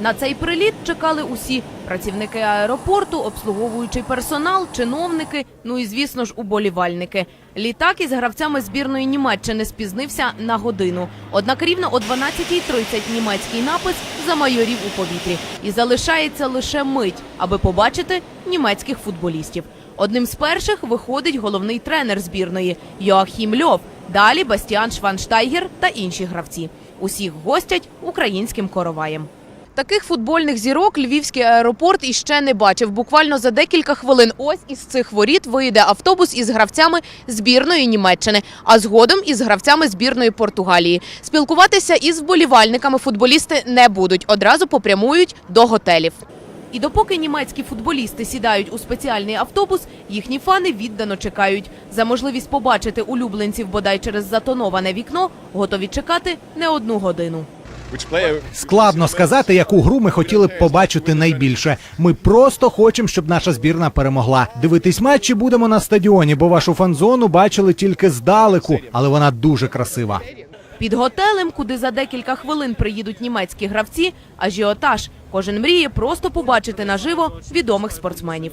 На цей приліт чекали усі працівники аеропорту, обслуговуючий персонал, чиновники, ну і звісно ж уболівальники. Літак із гравцями збірної Німеччини спізнився на годину. Однак рівно о 12.30 німецький напис замайорів у повітрі. І залишається лише мить, аби побачити німецьких футболістів. Одним з перших виходить головний тренер збірної Йоахім Льов. Далі Бастіан Шванштайгер та інші гравці. Усіх гостять українським короваєм. Таких футбольних зірок львівський аеропорт іще не бачив. Буквально за декілька хвилин ось із цих воріт вийде автобус із гравцями збірної Німеччини, а згодом із гравцями збірної Португалії. Спілкуватися із вболівальниками футболісти не будуть. Одразу попрямують до готелів. І допоки німецькі футболісти сідають у спеціальний автобус, їхні фани віддано чекають. За можливість побачити улюбленців бодай через затоноване вікно, готові чекати не одну годину. Складно сказати, яку гру ми хотіли б побачити найбільше. Ми просто хочемо, щоб наша збірна перемогла. Дивитись матчі будемо на стадіоні, бо вашу фан-зону бачили тільки здалеку, але вона дуже красива. Під готелем, куди за декілька хвилин приїдуть німецькі гравці, ажіотаж. Кожен мріє просто побачити наживо відомих спортсменів.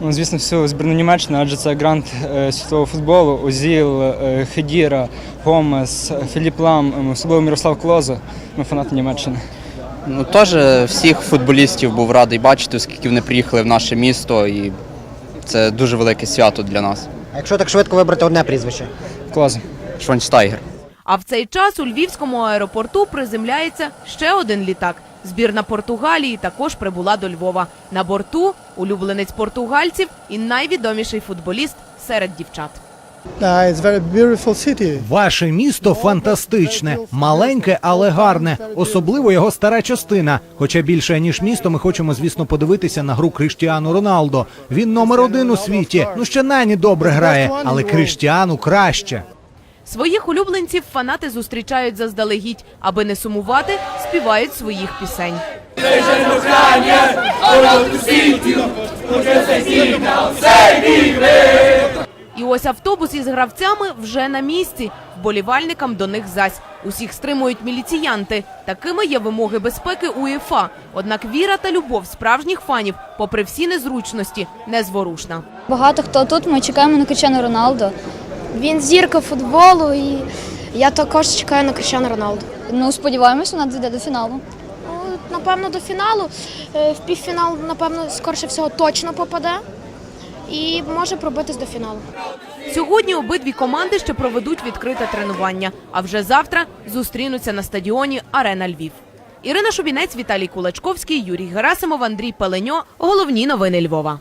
Ну, звісно, всю збірну Німеччини, адже це грант е, світового футболу. Озіл, е, Хедіра, Гомес, Філіп Лам, е, особливо Мірослав Клоза. Ми фанати Німеччини. Ну теж всіх футболістів був радий бачити, оскільки вони приїхали в наше місто, і це дуже велике свято для нас. А якщо так швидко вибрати одне прізвище? Клоза. Шванштайгер. А в цей час у львівському аеропорту приземляється ще один літак. Збірна Португалії також прибула до Львова. На борту улюбленець португальців і найвідоміший футболіст серед дівчат. Ваше місто фантастичне, маленьке, але гарне, особливо його стара частина. Хоча більше ніж місто, ми хочемо, звісно, подивитися на гру Криштіану Роналдо. Він номер один у світі. Ну ще нані добре грає, але Криштіану краще. Своїх улюбленців фанати зустрічають заздалегідь, аби не сумувати, співають своїх пісень. І ось автобус із гравцями вже на місці. Вболівальникам до них зась. Усіх стримують міліціянти. Такими є вимоги безпеки УЄФА. Однак віра та любов справжніх фанів, попри всі незручності, незворушна. Багато хто тут. Ми чекаємо на Кричану Роналдо. Він зірка футболу, і я також чекаю на Крищану Роналду. Ну сподіваємось, вона дійде до фіналу. Ну, напевно, до фіналу. Е, В півфінал, напевно, скорше всього точно попаде і може пробитись до фіналу. Сьогодні обидві команди ще проведуть відкрите тренування, а вже завтра зустрінуться на стадіоні Арена Львів. Ірина Шубінець, Віталій Кулачковський, Юрій Герасимов, Андрій Пеленьо. Головні новини Львова.